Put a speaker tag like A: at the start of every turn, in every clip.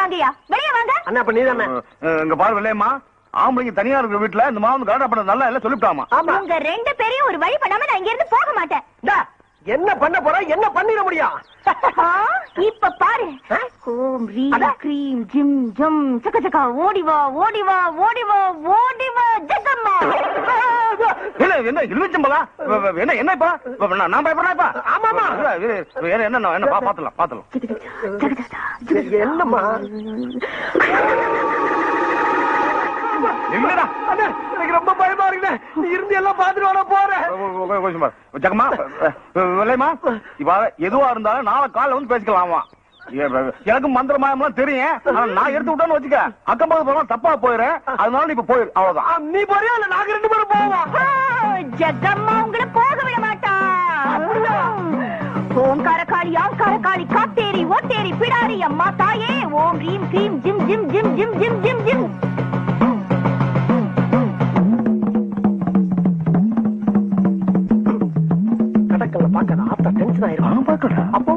A: வாங்கயா? வெளியே வாங்க.
B: அண்ணா அப்ப நீதானே?
C: இங்க பாரு வெள்ளையம்மா. ஆம்பளைங்க தனியா இருக்கிற வீட்டுல இந்த மாவு கலடா பண்ண நல்லா இல்ல சொல்லிவிட்டாமா?
B: ஆமா.
A: உங்க ரெண்டு பேரையும் ஒரு வழி பண்ணாம நான் இங்க இருந்து போக மாட்டேன்.
B: என்ன பண்ண போற? என்ன பண்ணிட முடியும்?
A: இப்ப பாரு. ஓம் ரீம். கிரீம் ஜிம் ஜம் சக்க சக்கா ஓடி வா ஓடி வா ஓடி வா ஓடி வா ஜெகம்மா!
C: இல்ல என்ன இருந்துச்சும்பலா என்ன என்ன இப்ப? நான் நான் பயப்படுறேன் இப்ப?
B: ஆமாமா.
C: இது என்ன என்ன என்ன பா- பாத்துலாம் பாத்துலாம்.
B: என்னம்மா?
C: இல்லடா
B: அண்ணா எனக்கு ரொம்ப பயமா இருக்குண்ணே. நீ இருந்து எல்லாம் பாத்துட்டு வர போறேன்
C: ஜக்கம்மா இப்ப எதுவா இருந்தாலும் நாளை காலைல வந்து பேசிக்கலாமா எனக்கு மந்திர மாயம்லாம் தெரியும் நான் எடுத்து விட்டேன்னு வச்சுக்க அக்கம் பக்கத்து போனா தப்பா போயிடுறேன். அதனால நீ இப்ப போயிரு. அவ்வளவுதான்.
B: நீ போறியா? இல்ல நாங்க ரெண்டு பேரும் போவோம்?
A: ஜெகம்மா உங்களை போக விட மாட்டா. ஓம்கார காளி ஆங்கார காளி காத்தேரி ஓத்தேரி பிடாரி அம்மா தாயே. ஓம் ரீம் கிரீம் ஜிம் ஜிம் ஜிம் ஜிம் ஜிம் ஜிம் ஜிம்.
B: கடக்கல பாக்காத ஆத்தா டென்ஷன் ஆயிரும்?
C: பாக்கடா
B: அப்போ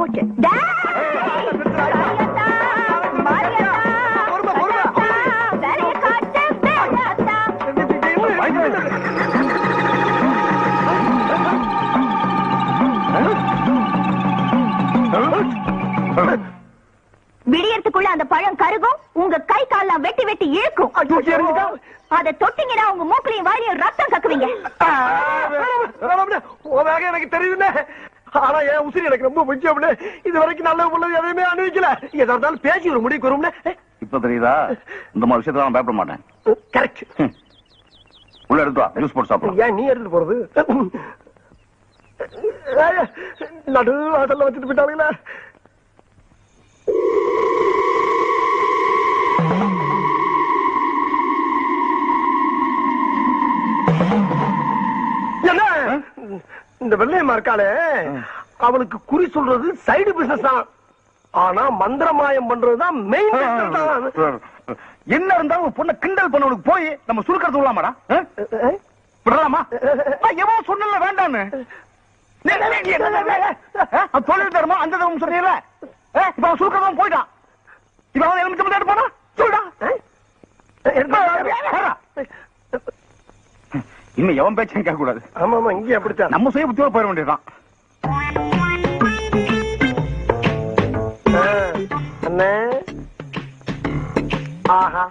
A: விடியறதுக்குள்ள அந்த பழம் கருகும் உங்க கை கால்லாம் வெட்டி வெட்டி இழுக்கும்? அதை தொட்டிங்கன்னா உங்க மூக்களையும் வாரியும் ரத்தம் கக்குவீங்க.
B: எனக்கு தெரியுதுண்ணே. ஆனா என் உசிரி எனக்கு ரொம்ப முக்கியம்னு இது வரைக்கும் நல்ல உள்ளது எதையுமே அனுபவிக்கல. எதா இருந்தாலும் பேசி ஒரு முடிவுக்கு வரும்னே
C: இப்ப தெரியுதா? இந்த மாதிரி விஷயத்துல நான் பயப்பட மாட்டேன்.
B: கரெக்ட்.
C: உள்ள எடுத்து ஜூஸ் போட்டு சாப்பிடலாம்.
B: ஏன் நீ எடுத்துட்டு போறது? நடு வாசல்ல வச்சுட்டு போயிட்டாங்களே இந்த வெள்ளையம்மா இருக்காளே அவளுக்கு குறி சொல்றது சைடு பிசினஸ் தான். ஆனா மந்திரமாயம் பண்றதுதான் மெயின் தான்.
C: என்ன இருந்தாலும் பொண்ணை கிண்டல் பண்ணவனுக்கு போய் நம்ம சுருக்கிறது விடலாமாடா? விடலாமா? எவன் சொன்னல வேண்டான்னு. தொழில் தருமா அந்த தரும் சொன்னீங்கல்ல ஆ? இப்ப அவன் சுருக்கிறவன் போயிட்டான் இப்ப அவன் எலுமிச்சம் எடுப்பானா? சொல்டா. இன்னும் எவன் பேச்சையும் கேட்க கூடாது
B: ஆமா ஆமா இங்கே அப்படித்தான்.
C: நம்ம சுய புத்தியோட போயிட வேண்டியதுதான்.
B: அண்ணே. ஆஹா.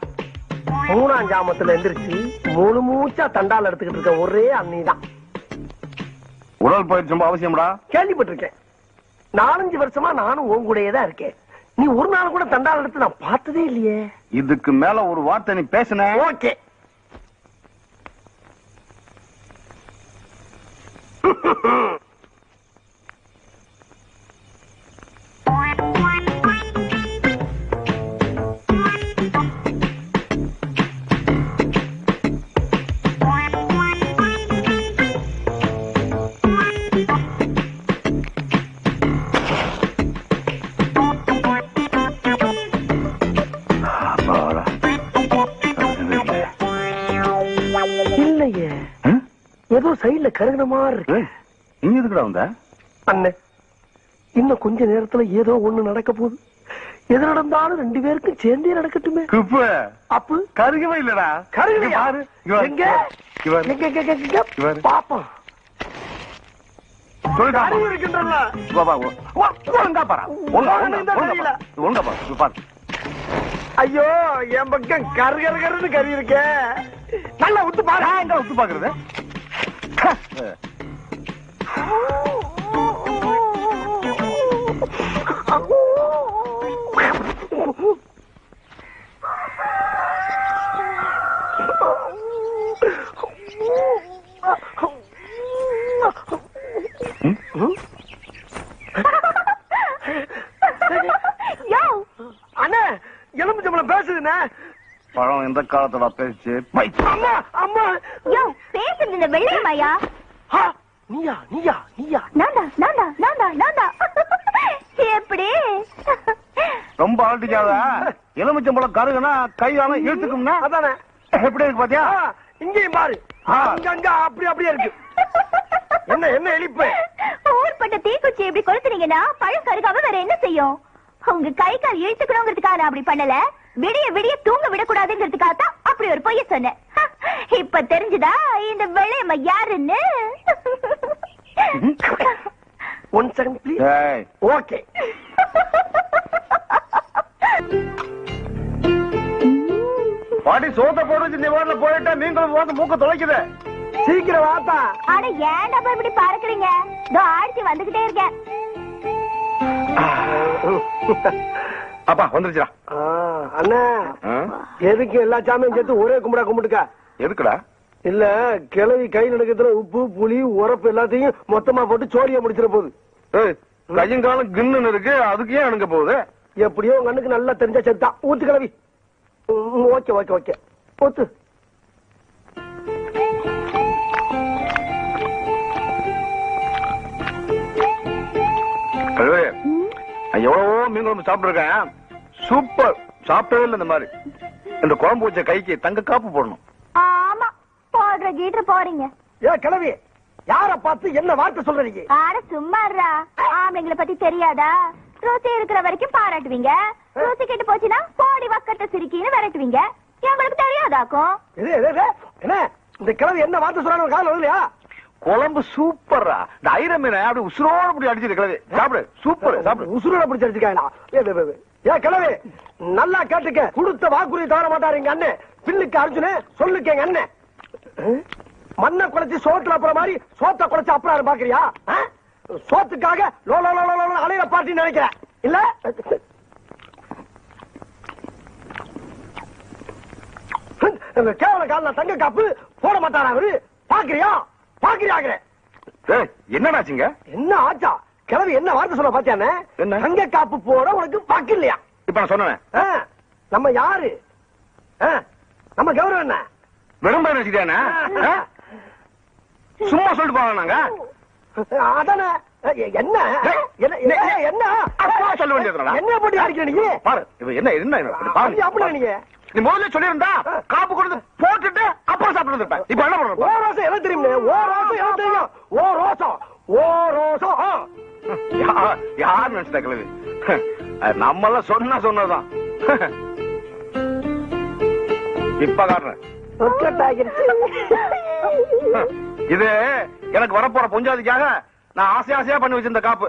B: மூணாம் ஜாமத்துல எந்திரிச்சு முழு மூச்சா தண்டால் எடுத்துக்கிட்டு இருக்க ஒரே அண்ணி தான்
C: உடல் பயிற்சி ரொம்ப அவசியம்டா.
B: கேள்விப்பட்டிருக்கேன். நாலஞ்சு வருஷமா நானும் உன் கூடயே தான் இருக்கேன். நீ ஒரு நாள் கூட தண்டால் எடுத்து நான் பார்த்ததே இல்லையே.
C: இதுக்கு மேல ஒரு வார்த்தை நீ பேசுன.
B: ஓகே
C: அப்பாடா.
B: இல்லையே
C: ஆ?
B: ஏதோ சைடுல கருகின மாதிரி இருக்கு.
C: இங்க எதுக்குடா வந்த?
B: அண்ணே இன்னும் கொஞ்ச நேரத்துல ஏதோ ஒண்ணு நடக்க போகுது. எது நடந்தாலும் ரெண்டு பேருக்கும் சேர்ந்தே நடக்கட்டுமே.
C: குப்பு.
B: அப்பு.
C: கருகவே இல்லடா. இங்க பாரு.
B: எங்க?
C: பாரு.
B: பாப்போம். ஐயோ என் பக்கம் கரு கரு கருன்னு கறி இருக்கே. நல்லா விட்டு பாரு.
C: எங்க உத்து பாக்குறது?
B: அண்ணே எலும்புச்சம்பளம் பேசுதுண்ணே.
C: பழம் எந்த காலத்துல பேச்சு
B: அம்மா அம்மா.
A: யோ பேசுறது இந்த வெள்ளையம்மாயா
B: நீயா நீயா நீயா.
A: நான்தா நான்தா நான்தா நான்தா எப்படி?
C: ரொம்ப அழட்டிக்காத எலுமிச்சம்பழம் கருகுனா கையால இழுத்துக்கும்னா?
B: அதானே.
C: எப்படி இருக்கு பாத்தியா?
B: இங்கேயும் பாரு.
C: ஆ.
B: அங்கங்க அப்படி அப்படியே இருக்கு. என்ன என்ன எலிப்பு
A: ஊர்பட்ட தீக்குச்சி இப்படி கொளுத்துனீங்கன்னா பழம் கருகாம வேற என்ன செய்யும்? உங்க கை கால் இழுத்துக்கணுங்கிறதுக்காக நான் அப்படி பண்ணல. விடிய விடிய தூங்க விடக்கூடாதுங்கிறதுக்காக தான் அப்படி ஒரு பொய்ய சொன்னேன். இப்ப தெரிஞ்சுதா இந்த வெள்ளையம்மா யாருன்னு?
B: ஒன் செகண்ட் ப்ளீஸ்
C: ஏய்,
B: ஓகே
C: பாட்டி சோத்த போட்டு வச்சு நீ வாட்டில போயிட்டா நீங்களும் வந்து மூக்க தொலைக்குது.
B: சீக்கிரம் வாத்தா
A: ஆனா ஏன்டா போய் இப்படி பறக்குறீங்க? இதோ ஆடிச்சு வந்துகிட்டே இருக்கேன்.
C: அப்பா வந்துருச்சுடா.
B: அண்ணா? எதுக்கு எல்லா சாமியும் சேர்த்து ஒரே கும்பிடா கும்பிட்டுக்க?
C: எதுக்குடா?
B: இல்ல கிளவி கை நடக்கிறதுல உப்பு புளி உரப்பு எல்லாத்தையும் மொத்தமா போட்டு சோழிய முடிச்சிட போகுது.
C: கையும் காலம் கின்னு இருக்கு அதுக்கு ஏன் அணுங்க போகுது?
B: எப்படியோ உங்க அண்ணுக்கு நல்லா தெரிஞ்ச செத்தா. ஊத்து கிளவி. Okay okay okay. ஊத்து.
C: எவ்வளவோ மீன் குழம்பு சாப்பிட்டுருக்கேன். சூப்பர். சாப்பிட்டவே இல்லை இந்த மாதிரி. இந்த குழம்பு வச்ச கைக்கு தங்க காப்பு போடணும்.
A: ஆமா போடுற கீட்டு போறீங்க
B: ஏ கிளவி யார பார்த்து என்ன வார்த்தை சொல்றீங்க?
A: ஆட சும்மாறா ஆம்பளைங்களை பத்தி தெரியாதா? ருசி இருக்கிற வரைக்கும் பாராட்டுவீங்க. ருசி கெட்டு போச்சுன்னா போடி வக்கட்ட சிரிக்கின்னு விரட்டுவீங்க. எங்களுக்கு தெரியாதாக்கும்?
B: இது இது, இது, என்ன? இந்த கிளவி என்ன வார்த்தை சொல்றாங்க காலம் இல்லையா
C: குழம்பு சூப்பர்ரா. இந்த ஐர மீனை அப்படி உசுரோட அப்படி அடிச்சிரு கிழவி. சாப்பிடு சூப்பர் சாப்பிடு.
B: உசுரோட பிடிச்சி அடிச்சிருக்காங்க ஏ கிளவி நல்லா கேட்டுக்க. கொடுத்த வாக்குறுதி தவற மாட்டாரு எங்க அண்ணன் பில்லுக்கு அர்ஜுனு சொல்லுக்க எங்க அண்ணன் மண்ணை குறைச்சு சோத்துல அப்புறம் மாதிரி சோத்த குறைச்சு அப்புறம் பாக்குறியா? சோத்துக்காக லோலோ அலையில பாட்டி நினைக்கிறேன் இல்ல? இந்த கேவல கால தங்க காப்பு போட மாட்டாரா அவரு? பாக்குறியா? பாக்குறியாங்கிற
C: ஏய், என்னடாச்சுங்க
B: என்ன ஆச்சா? கிளவி என்ன வார்த்தை சொல்ல பாத்தியானே
C: என்ன?
B: தங்க காப்பு போட உனக்கு பாக்கு இல்லையா
C: இப்ப நான் சொன்னேன்.
B: நம்ம யாரு? நம்ம கௌரவம் என்ன?
C: வெறும் வச்சுக்கிட்டானே? சும்மா சொல்லிட்டு போவாங்க நாங்க?
B: அதானே. என்ன? என்ன என்ன- என்ன?
C: அப்பா சொல்ல வேண்டியதுடா.
B: என்ன போட்டு நீ?
C: பாரு என்ன என்ன பாரு.
B: அப்படி
C: நீ முதல்ல சொல்லியிருந்தா காப்பு கொடுத்து போட்டுட்டு அப்புறம் சாப்பிட்டு இருப்பேன் இப்ப என்ன பண்ற
B: தெரியும் ஓ ரோசம் தெரியும் ஓ ரோசம் ஓ ரோசம்
C: யார் கிழவி நம்ம எல்லாம் சொன்னா சொன்னதுதான் இப்ப. இது எனக்கு வரப்போற பொஞ்சாதிக்காக நான் ஆசை ஆசையா பண்ணி வச்சிருந்த காப்பு